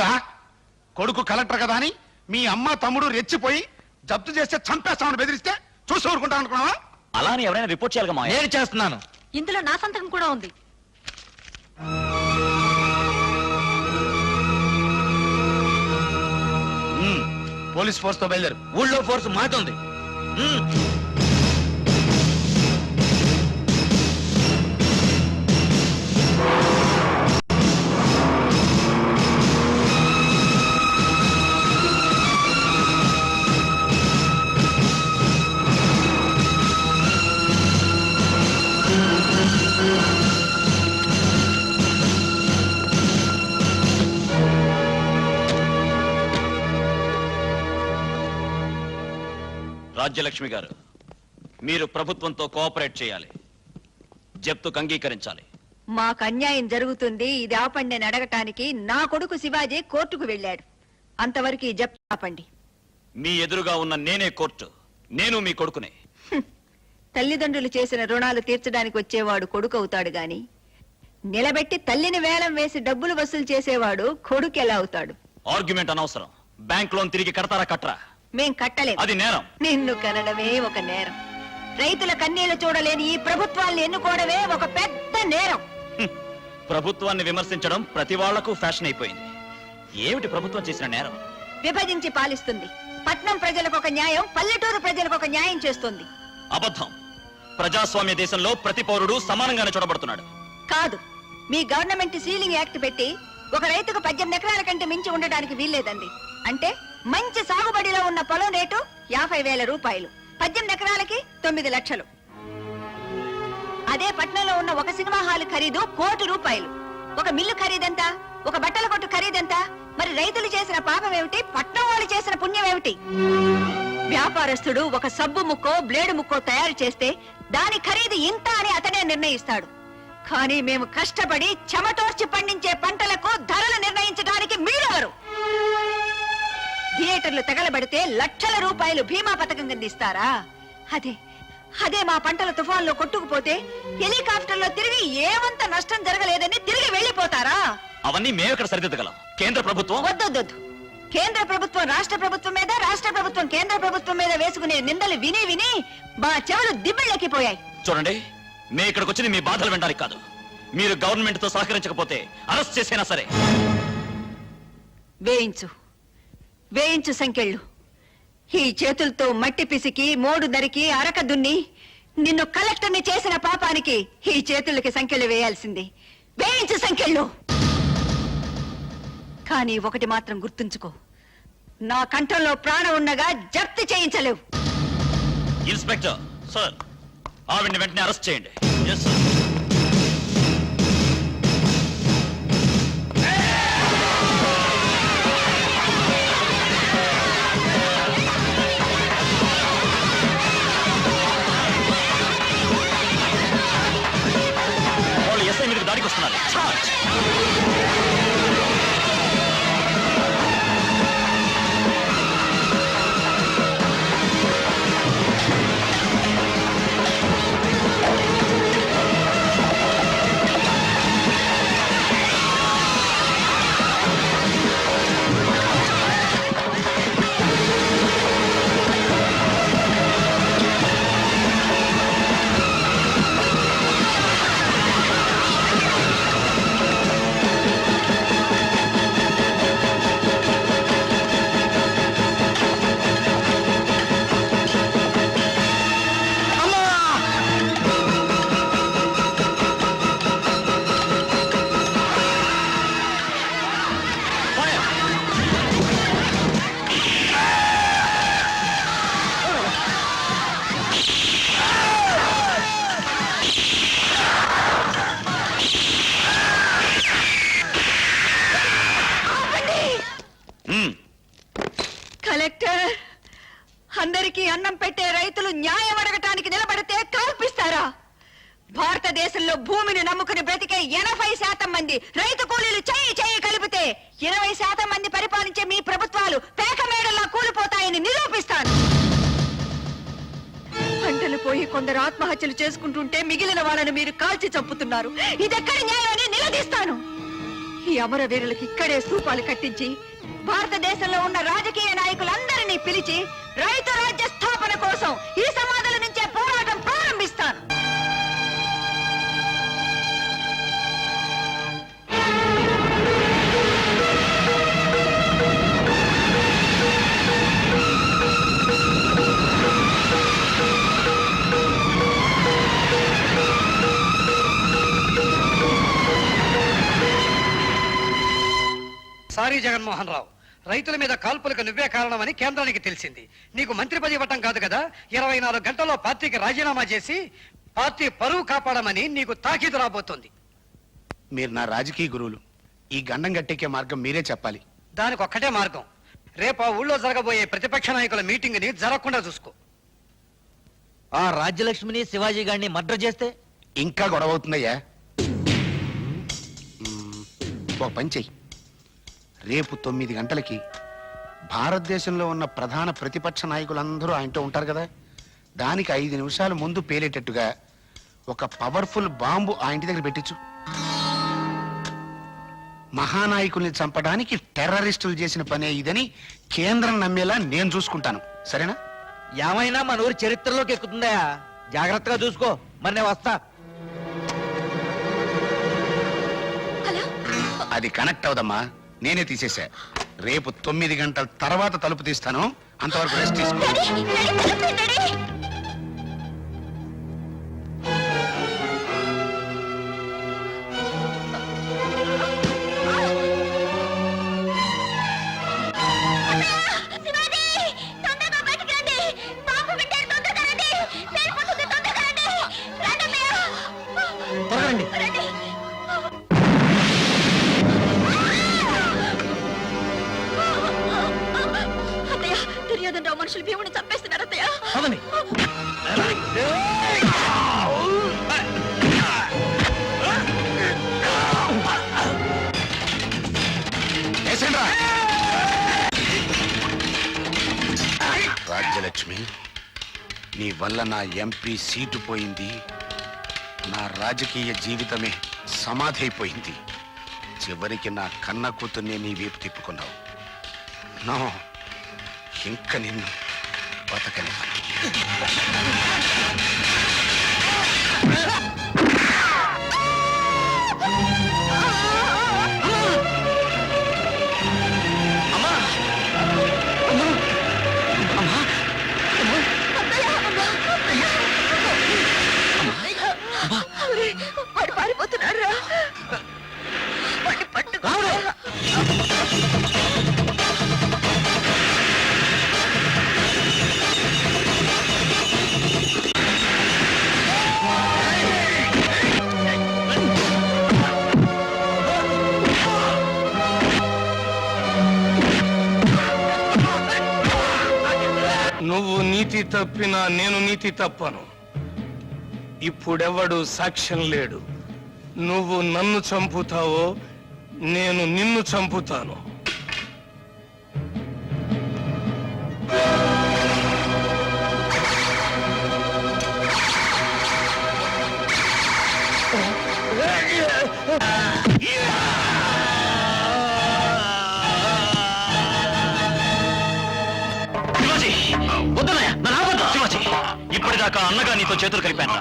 ఏంట్రా కొడుకు కలెక్టర్ కదా అని మీ అమ్మ తమ్ముడు రెచ్చిపోయి జప్తు చేస్తే చంపేస్తామని బెదిరిస్తే చూసి ఊరుకుంటా అనుకున్నావా? అలా అని ఎవరైనా రిపోర్ట్ చేయాలి మావయ్య? నేను చేస్తున్నాను. ఇందులో నా సంతకం కూడా ఉంది. పోలీస్ ఫోర్స్తో బయలుదేరు. ఊళ్ళో ఫోర్స్ మాతుంది రాజ్యలక్ష్మి గారు మీరు ప్రభుత్వంతో కోఆపరేట్ చేయాలి. జప్తుకు అంగీకరించాలి. మాకు అన్యాయం జరుగుతుంది ఇది ఆపండి అని అడగటానికి నా కొడుకు శివాజీ కోర్టుకు వెళ్ళాడు. అంతవరకు ఈ జప్తు ఆపండి. మీ ఎదురుగా ఉన్న నేనే కోర్టు నేను మీ కొడుకునే. తల్లిదండ్రులు చేసిన రుణాలు తీర్చడానికి వచ్చేవాడు కొడుకు అవుతాడు గాని నిలబెట్టి తల్లిని వేలం వేసి డబ్బులు వసూలు చేసేవాడు కొడుకు ఎలా అవుతాడు? ఆర్గ్యుమెంట్ అనవసరం. బ్యాంక్ లోన్ తిరిగి కడతారా కట్టరా? మేం కట్టలేం. అది నేరం. నిన్ను కనడమే ఒక నేరం. రైతుల కన్నీళ్ళు చూడలేని ఈ ప్రభుత్వాన్ని ఎన్నుకోవడమే ఒక పెద్ద నేరం. ప్రభుత్వాన్ని విమర్శించడం ప్రతి వాళ్ళకు ఫ్యాషన్ అయిపోయింది. ఏమిటి ప్రభుత్వం చేసిన నేరం? విభజించి పాలిస్తుంది. పట్నం ప్రజలకు ఒక న్యాయం పల్లెటూరు ప్రజలకు ఒక న్యాయం చేస్తుంది. అబద్ధం. ప్రజాస్వామ్య దేశంలో ప్రతి పౌరుడు సమానంగానే చూడబడుతున్నాడు. కాదు. మీ గవర్నమెంట్ సీలింగ్ యాక్ట్ పెట్టి ఒక రైతుకు పద్దెనిమిది ఎకరాల కంటే మించి ఉండడానికి వీల్లేదండి. అంటే మంచి సాగుబడిలో ఉన్న పొలం రేటు యాభై వేల రూపాయలు. పద్దెనిమిది ఎకరాలకి తొమ్మిది లక్షలు. అదే పట్నంలో ఉన్న ఒక సినిమా హాల్ ఖరీదు కోటి రూపాయలు. ఒక మిల్లు ఖరీదెంత? ఒక బట్టల కొట్టు ఖరీదెంత? మరి రైతులు చేసిన పాపం ఏమిటి? పట్నం వాళ్ళు చేసిన పుణ్యం ఏమిటి? వ్యాపారస్తుడు ఒక సబ్బు ముక్కో బ్లేడు ముక్కో తయారు చేస్తే దాని ఖరీదు ఇంత అని అతనే నిర్ణయిస్తాడు. కానీ మేము కష్టపడి చెమటోర్చి పండించే పంటలకు ధరలు నిర్ణయించడానికి మీరెవరు? థియేటర్లు తగలబడితే లక్షల రూపాయలు బీమా పథకం కింద ఇస్తారా? అదే అదే మా పంటల తుఫాన్లో కొట్టుకుపోతే హెలికాప్టర్లో తిరిగి ఏమంత నష్టం జరగలేదని తిరిగి వెళ్ళిపోతారా? అవన్నీ మేము ఇక్కడ సరిదిద్దగలం. కేంద్ర ప్రభుత్వం? వద్దొద్దొద్దు కేంద్ర ప్రభుత్వం రాష్ట్ర ప్రభుత్వం మీద రాష్ట్ర ప్రభుత్వం కేంద్ర ప్రభుత్వం మీద వేసుకునే నిందలు విని విని మా చెవులు దిబ్బెళ్ళెక్కిపోయాయి. చూడండి మేము ఇక్కడికి వచ్చింది మీ బాధలు వినడానికి కాదు. మీరు గవర్నమెంట్తో సహకరించకపోతే అరెస్ట్ చేసైనా సరే. వేయించు. వేయించు సంకెళ్ళు ఈ చేతులతో మట్టి పిసికి మోడు నరికి అరక దున్ని నిన్ను కలెక్టర్ని చేసిన పాపానికి ఈ చేతులకి సంఖ్యలు వేయాల్సింది. వేయించు సంఖ్యలు. కానీ ఒకటి మాత్రం గుర్తుంచుకో. నా కంఠంలో ప్రాణం ఉండగా జప్తి చేయించలేవు. ఇన్స్పెక్టర్ సార్ ఆవిడ్ని వెంటనే అరెస్ట్ చేయండి. ఎస్ సార్ కలెక్టర్ అందరికీ అన్నం పెట్టే రైతులు న్యాయం అడగటానికి నిలబడితే కల్పిస్తారా? భారతదేశంలో భూమిని నమ్ముకుని బ్రతికే ఎనభై శాతం మంది రైతు కూలీలు చేయి చెయ్యి కలిపితే ఇరవై శాతం మంది పరిపాలించే మీ ప్రభుత్వాలు పేక మేడల్లా కూలిపోతాయని నిరూపిస్తాను. పంటలు పోయి కొందరు ఆత్మహత్యలు చేసుకుంటుంటే మిగిలిన వాళ్ళని మీరు కాల్చి చంపుతున్నారు. ఇదెక్కడి న్యాయం అని నిలదీస్తాను. ఈ అమరవీరులకు ఇక్కడే స్థూపాలు కట్టించి భారతదేశంలో ఉన్న రాజకీయ నాయకులందరినీ పిలిచి రైతు రాజ్య స్థాపన కోసం ఈ సమాధానం జగన్మోహన్ రావు రైతుల మీద కాల్పులకు నువ్వే కారణమని కేంద్రానికి తెలిసింది. నీకు మంత్రి పదవి ఇవ్వటం కాదు కదా? ఇరవై నాలుగు గంటల్లో పార్టీకి రాజీనామా చేసి పార్టీ పరువు కాపాడమని నీకు తాకీదు రాబోతోంది. మీరు నా రాజకీయ గురువులు. ఈ గండం గట్టెక్కే మార్గం మీరే చెప్పాలి. దానికి ఒక్కటే మార్గం. రేపు ఆ ఊళ్ళో జరగబోయే ప్రతిపక్ష నాయకుల మీటింగ్ని జరగకుండా చూసుకో. ఆ రాజ్యలక్ష్మిని శివాజీ గారిని మర్డర్ చేస్తే? ఇంకా గొడవ అవుతుందయ్యా. మ్మ్, ఒక పని చెయ్యి. రేపు తొమ్మిది గంటలకి భారతదేశంలో ఉన్న ప్రధాన ప్రతిపక్ష నాయకులందరూ ఆయనతో ఉంటారు కదా? దానికి ఐదు నిమిషాలు ముందు పేలేటట్టుగా ఒక పవర్ఫుల్ బాంబు ఆ ఇంటి దగ్గర పెట్టించు. మహానాయకుల్ని చంపడానికి టెర్రరిస్టులు చేసిన పనే ఇదని కేంద్రం నమ్మేలా నేను చూసుకుంటాను. సరేనా? ఏమైనా మన ఊరి చరిత్రలోకి ఎక్కుతుందా? జాగ్రత్తగా చూసుకో. మరి నేను వస్తా. అది కనెక్ట్ అవదమ్మా. నేనే తీసేశా. రేపు తొమ్మిది గంటల తర్వాత తలుపు తీస్తాను. అంతవరకు రెస్ట్ తీసుకో. రాజ్యలక్ష్మి నీ వల్ల నా ఎంపీ సీటు పోయింది. నా రాజకీయ జీవితమే సమాధి అయిపోయింది చివరికి నా కన్న కూతుర్నే నీ వేపు తిప్పుకున్నావు. నో ఇంక నిన్ను బతకనివ్వను తప్పినా నేను నీతి తప్పను. ఇప్పుడెవడు సాక్ష్యం లేడు. నువ్వు నన్ను చంపుతావో నేను నిన్ను చంపుతాను. శివాజీ అన్నగా నీతో చేతులు కలిపాను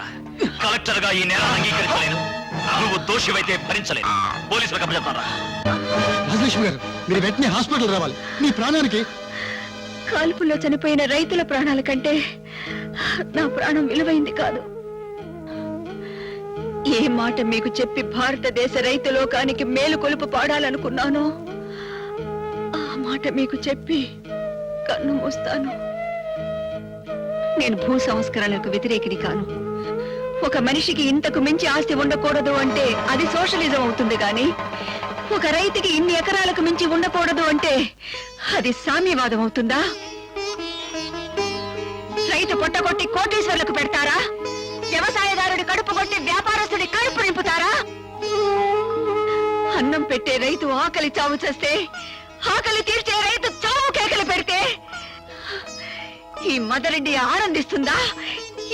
కలెక్టర్గా ఈ నేరాన్ని అంగీకరించలేను. నువ్వు దోషివైతే భరించలేను. పోలీసులకు అప్పచెప్తారా రాజలక్ష్మి గారు మీరు వెంటనే హాస్పిటల్ రావాలి. మీ ప్రాణానికి కాల్పుల్లో చనిపోయిన రైతుల ప్రాణాల కంటే నా ప్రాణం విలువైంది కాదు. ఏ మాట మీకు చెప్పి భారతదేశ రైతు లోకానికి మేలు కొలుపు పాడాలనుకున్నానో ఆ మాట మీకు చెప్పి కన్ను మూస్తాను. నేను భూ సంస్కరణలకు వ్యతిరేకిని కాను. ఒక మనిషికి ఇంతకు మించి ఆస్తి ఉండకూడదు అంటే అది సోషలిజం అవుతుంది గాని ఒక రైతుకి ఇన్ని ఎకరాలకు మించి ఉండకూడదు అంటే అది సామ్యవాదం అవుతుందా? రైతు పొట్టగొట్టి కోటేశ్వర్లకు పెడతారా? వ్యవసాయదారుడి కడుపు కొట్టి వ్యాపారస్తుడి కడుపు నింపుతారా? అన్నం పెట్టే రైతు ఆకలి చావు చేస్తే ఆకలి తీర్చే రైతు చావు కేకలు పెడితే ఈ మదరెడ్డి ఆనందిస్తుందా?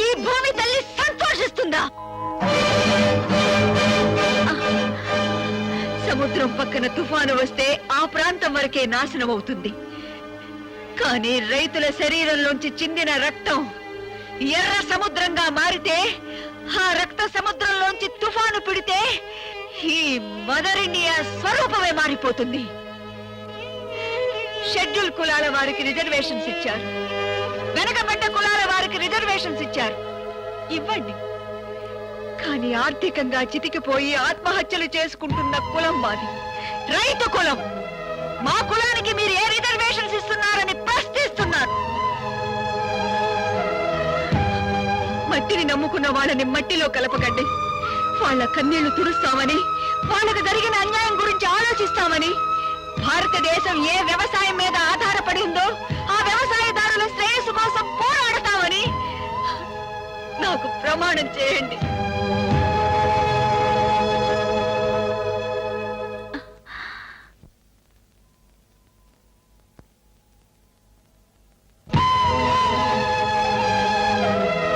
ఈ భూమి తల్లి సంతోషిస్తుందా? సముద్రం పక్కన తుఫాను వస్తే ఆ ప్రాంతం వరకే నాశనం అవుతుంది. కానీ రైతుల శరీరంలోంచి చిందిన రక్తం ఎర్ర సముద్రంగా మారితే ఆ రక్త సముద్రంలోంచి తుఫాను పిడితే ఈ మదర్ ఇండియా స్వరూపమే మారిపోతుంది. షెడ్యూల్ కులాల వారికి రిజర్వేషన్స్ ఇచ్చారు. వెనకబడ్డ కులాల వారికి రిజర్వేషన్స్ ఇచ్చారు. ఇవ్వండి. కానీ ఆర్థికంగా చితికిపోయి ఆత్మహత్యలు చేసుకుంటున్న కులం మాది. రైతు కులం. మా కులానికి మీరు ఏ రిజర్వేషన్స్ ఇస్తున్నారని ప్రశ్నిస్తున్నారు. మట్టిని నమ్ముకున్న వాళ్ళని మట్టిలో కలపకండి. వాళ్ళ కన్నీళ్ళు తుడుస్తామని వాళ్ళకు జరిగిన అన్యాయం గురించి ఆలోచిస్తామని భారతదేశం ఏ వ్యవసాయం మీద